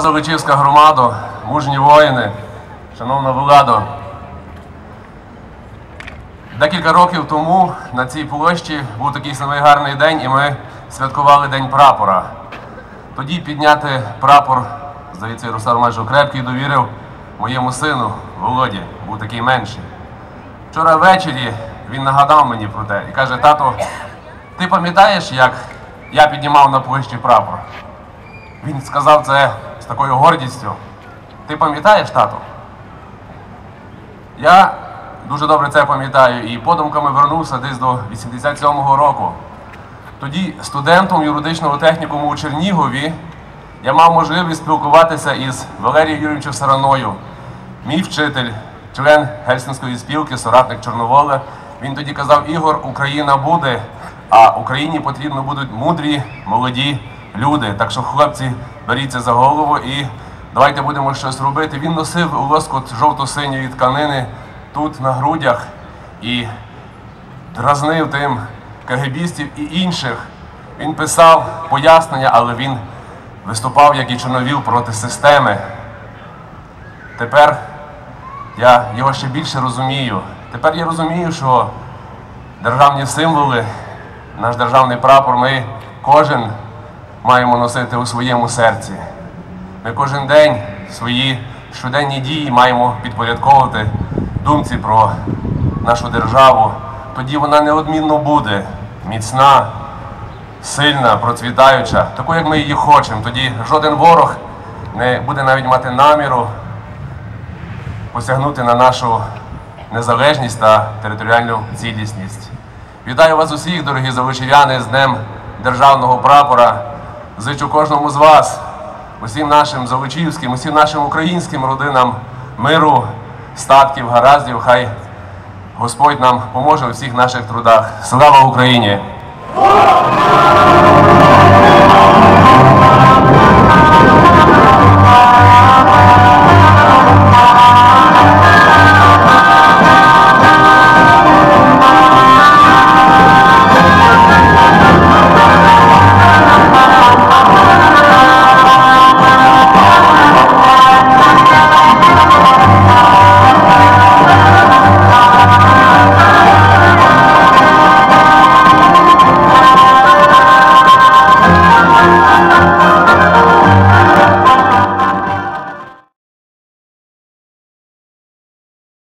Золочівська громада, мужні воїни, шановна влада. Декілька років тому на цій площі був такий самий гарний день, і ми святкували День прапора. Тоді підняти прапор, здається, Ярослав майже крепкий довірив моєму сину Володі, був такий менший. Вчора ввечері він нагадав мені про те і каже: тато, ти пам'ятаєш, як я піднімав на площі прапор? Він сказав це з такою гордістю. Ти пам'ятаєш, тато? Я дуже добре це пам'ятаю і подумками вернувся десь до 87-го року. Тоді студентом юридичного технікуму у Чернігові я мав можливість спілкуватися із Валерієм Юрійовичем Сараною, мій вчитель, член Гельсінської спілки, соратник Чорновола. Він тоді казав: Ігор, Україна буде, а Україні потрібно будуть мудрі, молоді люди. Так що, хлопці, беріться за голову і давайте будемо щось робити. Він носив лоскот жовто-синьої тканини тут на грудях і дразнив тим кагебістів і інших. Він писав пояснення, але він виступав як і чорновіл проти системи. Тепер я його ще більше розумію. Тепер я розумію, що державні символи, наш державний прапор, ми кожен маємо носити у своєму серці. Ми кожен день свої щоденні дії маємо підпорядковувати думці про нашу державу. Тоді вона неодмінно буде міцна, сильна, процвітаюча, таку, як ми її хочемо. Тоді жоден ворог не буде навіть мати наміру посягнути на нашу незалежність та територіальну цілісність. Вітаю вас усіх, дорогі залучів'яни, з Днем Державного прапора. Зичу кожному з вас, усім нашим Завичівським, усім нашим українським родинам миру, статків, гараздів. Хай Господь нам поможе у всіх наших трудах. Слава Україні! Ура!